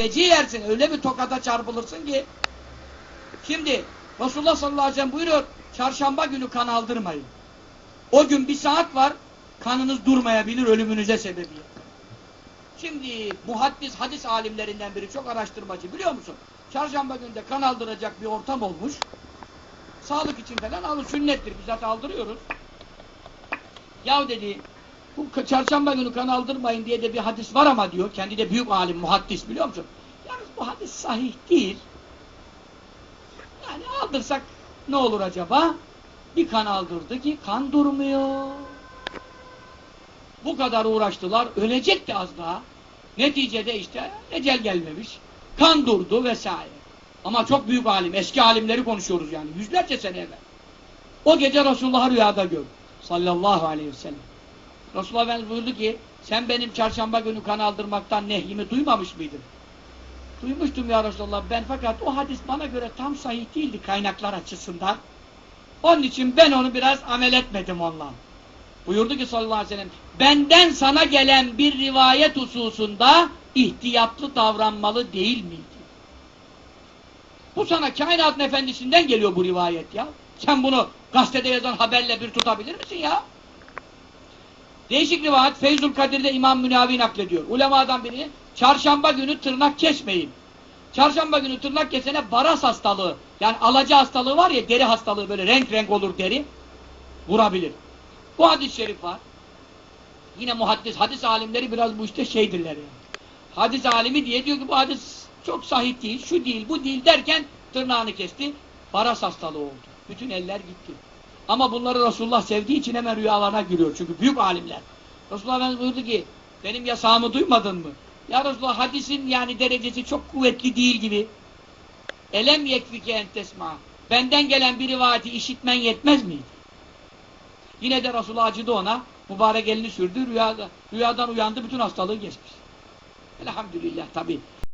Feci yersin. Öyle bir tokata çarpılırsın ki. Şimdi Resulullah sallallahu aleyhi ve sellem buyuruyor. Çarşamba günü kan aldırmayın. O gün bir saat var. Kanınız durmayabilir. Ölümünüze sebebiyet. Şimdi muhaddis hadis alimlerinden biri çok araştırmacı biliyor musun? Çarşamba günde kan aldıracak bir ortam olmuş. Sağlık için falan alın sünnettir. Biz zaten aldırıyoruz. Ya dedi bu çarşamba günü kan aldırmayın diye de bir hadis var ama diyor. Kendi de büyük alim, muhaddis biliyor musun? Yalnız bu hadis sahih değil. Yani aldırsak ne olur acaba? Bir kan aldırdı ki kan durmuyor. Bu kadar uğraştılar. Ölecekti az daha. Neticede işte ecel gelmemiş. Kan durdu vesaire. Ama çok büyük alim. Eski alimleri konuşuyoruz yani. Yüzlerce sene evvel. O gece Resulullah'ı rüyada gördü. Sallallahu aleyhi ve sellem. Resulullah Efendimiz buyurdu ki sen benim çarşamba günü kan aldırmaktan nehyimi duymamış mıydın? Duymuştum ya Resulallah ben fakat o hadis bana göre tam sahih değildi kaynaklar açısından. Onun için ben onu biraz amel etmedim onunla. Buyurdu ki sallallahu aleyhi ve sellem benden sana gelen bir rivayet hususunda ihtiyatlı davranmalı değil miydi? Bu sana kainatın efendisinden geliyor bu rivayet ya. Sen bunu gazetede yazan haberle bir tutabilir misin ya? Değişik rivayet Feyzul Kadir'de İmam Münavi naklediyor. Ulemadan biri çarşamba günü tırnak kesmeyin. Çarşamba günü tırnak kesene baras hastalığı yani alaca hastalığı var ya deri hastalığı böyle renk renk olur deri vurabilir. Bu hadis-i şerif var. Yine muhaddis, hadis alimleri biraz bu işte şeydirler yani. Hadis alimi diye diyor ki bu hadis çok sahih değil, şu değil, bu değil derken tırnağını kesti. Baras hastalığı oldu. Bütün eller gitti. Ama bunları Resulullah sevdiği için hemen rüyalarına giriyor. Çünkü büyük alimler. Resulullah Efendimiz buyurdu ki benim yasağımı duymadın mı? Ya Resulullah hadisin yani derecesi çok kuvvetli değil gibi. Elem yekfike entesma. Benden gelen bir rivayeti işitmen yetmez miydi? Yine de Resulullah acıdı ona. Mübarek elini sürdü. Rüyada, rüyadan uyandı. Bütün hastalığı geçmiş. Elhamdülillah tabi.